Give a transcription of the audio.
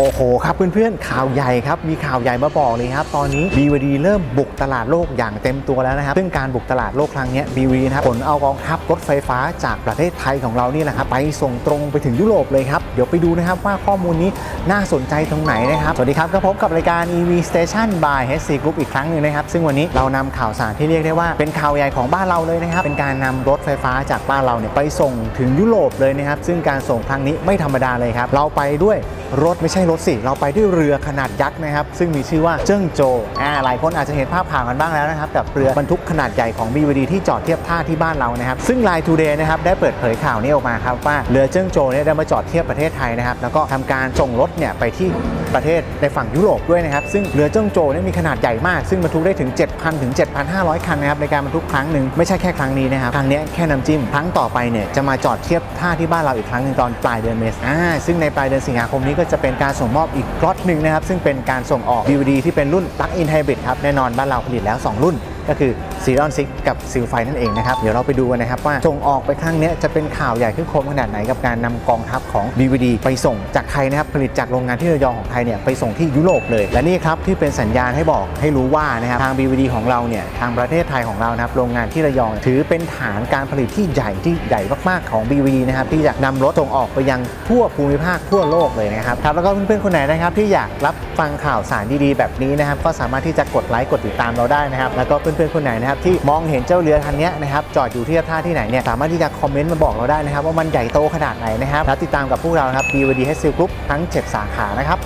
โอ้โหครับเพื่อนๆข่าวใหญ่ครับมีข่าวใหญ่มาบอกเลยครับตอนนี้ BVD เริ่มบุกตลาดโลกอย่างเต็มตัวแล้วนะครับซึ่งการบุกตลาดโลกครั้งนี้ย BVD นะครับขนเอากองทัพรถไฟฟ้าจากประเทศไทยของเรานี่แหละครับไปส่งตรงไปถึงยุโรปเลยครับเดี๋ยวไปดูนะครับว่าข้อมูลนี้น่าสนใจตรงไหนนะครับสวัสดีครับก็พบกับรายการ EV Station by HC Group อีกครั้งหนึ่งนะครับซึ่งวันนี้เรานำข่าวสารที่เรียกได้ว่าเป็นข่าวใหญ่ของบ้านเราเลยนะครับเป็นการนำรถไฟฟ้าจากบ้านเราเนี่ยไปส่งถึงยุโรปเลยนะครับซึ่งการส่งครั้งนี้ไม่ธรรมดาเลยครับเราไปด้วย รถไม่ใช่รถสิ เราไปด้วยเรือขนาดยักษ์นะครับ ซึ่งมีชื่อว่าเจิ้งโจอ่าหลายคนอาจจะเห็นภาพผ่านกันบ้างแล้วนะครับกับเรือบรรทุกขนาดใหญ่ของ BVD ที่จอดเทียบท่าที่บ้านเรานะครับ ซึ่ง Line Today นะครับได้เปิดเผยข่าวนี้ออกมาครับว่าเรือเจิ้งโจเนี่ยได้มาจอดเทียบประเทศไทยนะครับแล้วก็ทำการส่งรถเนี่ยไปที่ประเทศในฝั่งยุโรปด้วยนะครับ ซึ่งเรือเจิ้งโจเนี่ยมีขนาดใหญ่มาก ซึ่งบรรทุกได้ถึง 7,000 ถึง 7,500 คันนะครับในการบรรทุกครั้งหนึ่งไม่ใช่แค่ครั้งนี้นะครับครั้งนี้แค่น้ำจิ้มครั้งต่อไปเนี่ยจะมาจอดเทียบท่าที่บ้านเราอีกครั้งหนึ่งตอนปลายเดือนเมษอ่าซึ่งในปลายเดือนสิงหาคมนี้ก็จะเป็นการส่งมอบอีกล็อตหนึ่งนะครับ ซึ่งเป็นการส่งออก BVD ที่เป็นรุ่น Plug-in Hybrid ครับ แน่นอนบ้านเราผลิตแล้ว 2 รุ่น ก็คือซีรอนซิกกับซิลไฟนั่นเองนะครับ เดี๋ยวเราไปดูกันนะครับว่าส่งออกไปครั้งนี้จะเป็นข่าวใหญ่ขึ้นโคมขนาดไหนกับการนำกองทัพของ BVD ไปส่งจากไทยนะครับผลิตจากโรงงานที่ระยองของไทยเนี่ยไปส่งที่ยุโรปเลย และนี่ครับที่เป็นสัญญาณให้บอกให้รู้ว่านะครับทาง BVD ของเราเนี่ยทางประเทศไทยของเรานะครับโรงงานที่ระยองถือเป็นฐานการผลิตที่ใหญ่ที่ใหญ่มากๆของ BVD นะครับที่จะนำรถส่งออกไปยังทั่วภูมิภาคทั่วโลกเลยนะครับครับแล้วก็เพื่อนๆคนไหนนะครับที่อยากรับฟังข่าวสารดีๆ แบบนี้นะครับก็สามารถที่จะกดไลค์กดติดตามเราได้นะครับแล้วก็เพื่อนๆคนไหนนะครับที่มองเห็นเจ้าเรือคันนี้นะครับจอดอยู่ที่ท่าที่ไหนเนี่ยสามารถที่จะคอมเมนต์มาบอกเราได้นะครับว่ามันใหญ่โตขนาดไหนนะครับแล้วติดตามกับพวกเราครับ BVD h s Group ทั้ง 7 สาขานะครับ